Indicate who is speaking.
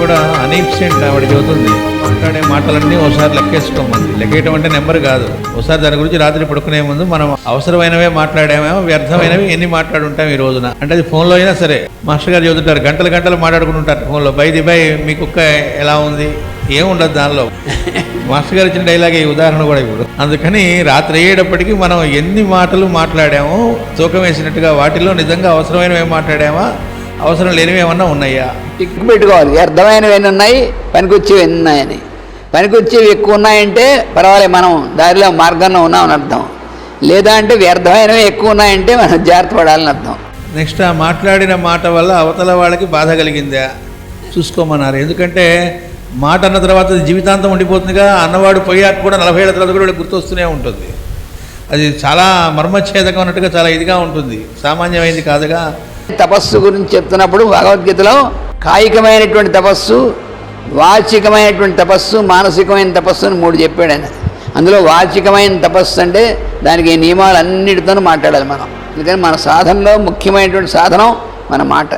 Speaker 1: కూడా అనీప్సెంట్ ఆవిడ చెబుతుంది. మాట్లాడే మాటలన్నీ ఒకసారి లెక్కేసుకోమంది. లెక్కేయటం అంటే నెంబర్ కాదు. ఒకసారి దాని గురించి రాత్రి పడుకునే ముందు మనం అవసరమైనవే మాట్లాడామేమో వ్యర్థమైనవి ఎన్ని మాట్లాడుంటాం ఈ రోజున. అంటే అది ఫోన్లో అయినా సరే మాస్టర్ గారు చెబుతుంటారు గంటలు గంటలు మాట్లాడుకుంటుంటారు ఫోన్లో. బై ది బై మీ కుక్క ఎలా ఉంది? ఏముండదు దానిలో. మాస్టర్ గారు ఇచ్చిన డైలాగే ఉదాహరణ కూడా ఇప్పుడు అందుకని రాత్రి అయ్యేటప్పటికి మనం ఎన్ని మాటలు మాట్లాడామో తూకం వేసినట్టుగా వాటిలో నిజంగా అవసరమైనవి మాట్లాడామా అవసరం లేనివి ఏమన్నా ఉన్నాయా?
Speaker 2: టిక్ పెట్టుకోవాలి వ్యర్థమైనవి ఎన్ని ఉన్నాయి? పనికొచ్చేవి ఎన్ని ఉన్నాయని. పనికొచ్చేవి ఎక్కువ ఉన్నాయంటే పర్వాలేదు మనం దారిలో మార్గంలో ఉన్నామని అర్థం. లేదా అంటే వ్యర్థమైనవి ఎక్కువ ఉన్నాయంటే మనం జాగ్రత్త పడాలని అర్థం.
Speaker 1: నెక్స్ట్ ఆ మాట్లాడిన మాట వల్ల అవతల వాళ్ళకి బాధ కలిగిందా? చూసుకోమన్నారు. ఎందుకంటే మాట అన్న తర్వాత జీవితాంతం ఉండిపోతుందిగా అన్నవాడు పోయాక కూడా నలభై ఏళ్ళ తర్వాత కూడా గుర్తొస్తూనే ఉంటుంది. అది చాలా మర్మఛేదకం అన్నట్టుగా చాలా ఇదిగా ఉంటుంది. సామాన్యమైంది కాదుగా.
Speaker 2: తపస్సు గురించి చెప్తున్నప్పుడు భగవద్గీతలో కాయికమైనటువంటి తపస్సు వాచికమైనటువంటి తపస్సు మానసికమైన తపస్సు అని మూడు చెప్పాడు ఆయన. అందులో వాచికమైన తపస్సు అంటే దానికి నియమాలు అన్నిటితోనూ మాట్లాడాలి మనం. ఎందుకని మన సాధనలో ముఖ్యమైనటువంటి సాధనం మన మాట.